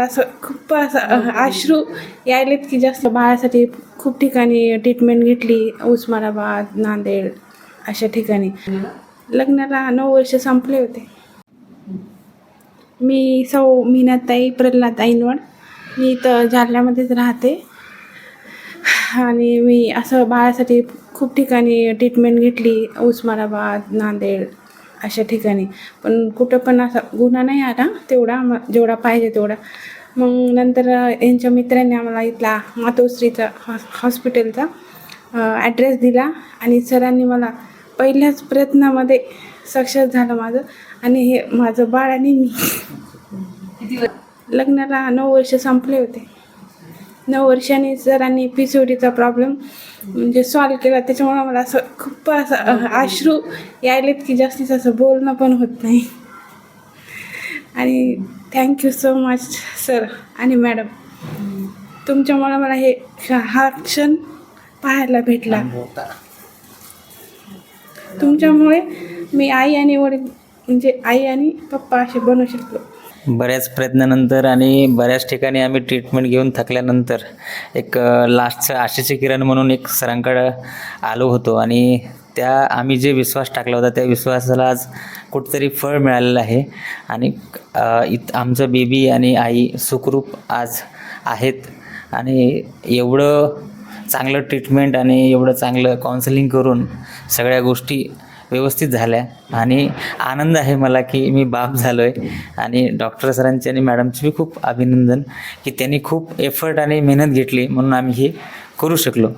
मला असं खूप असं अह, अश्रू यायलेत की जास्त बाळासाठी खूप ठिकाणी ट्रीटमेंट घेतली उस्मानाबाद नांदेड अशा ठिकाणी. लग्नाला नऊ वर्ष संपले होते. मी सौ मीनाताई प्रल्हाद ऐनवड मी इथं जालन्यामध्येच राहते. आणि मी असं बाळासाठी खूप ठिकाणी ट्रीटमेंट घेतली उस्मानाबाद नांदेड. अशा ठिकाणी. पण कुठं पण असा गुन्हा नाही आला तेवढा जेवढा पाहिजे तेवढा. मग नंतर यांच्या मित्रांनी आम्हाला इथला मातोश्रीचा हॉ हॉस्पिटलचा ॲड्रेस दिला आणि सरांनी मला पहिल्याच प्रयत्नामध्ये सक्सेस झालं माझं आणि हे माझं बाळ आणि मी. लग्नाला नऊ वर्ष संपले होते. नऊ वर्षांनी सरांनी पी सी ओ डीचा प्रॉब्लेम म्हणजे सॉल्व केला त्याच्यामुळं मला असं खूप असं अश्रू यायलेत की जास्तीत असं बोलणं पण होत नाही. आणि thank you so much sir आणि मॅडम तुमच्यामुळं मला हे हा क्षण पाहायला भेटला. तुमच्यामुळे मी आई आणि वडील म्हणजे आई आणि पप्पा असे बनू शकलो बऱ्याच प्रयत्नानंतर आणि बऱ्याच ठिकाणी आम्ही ट्रीटमेंट घेऊन थकल्यानंतर एक लास्टचं आशेचे किरण म्हणून एक सरांकडं आलो होतो आणि त्या आम्ही जे विश्वास टाकला होता त्या विश्वासाला आज कुठंतरी फळ मिळालेलं आहे. आणि इत आमचं बेबी आणि आई सुखरूप आज आहेत. आणि एवढं चांगलं ट्रीटमेंट आणि एवढं चांगलं काउन्सिलिंग करून सगळ्या गोष्टी व्यवस्थित झाल्या. आणि आनंद आहे मला की मी बाप झालो आहे आणि डॉक्टर सरांचे आणि मॅडमचे बी खूप अभिनंदन की त्यांनी खूप एफर्ट आणि मेहनत घेतली म्हणून आम्ही हे करू शकलो.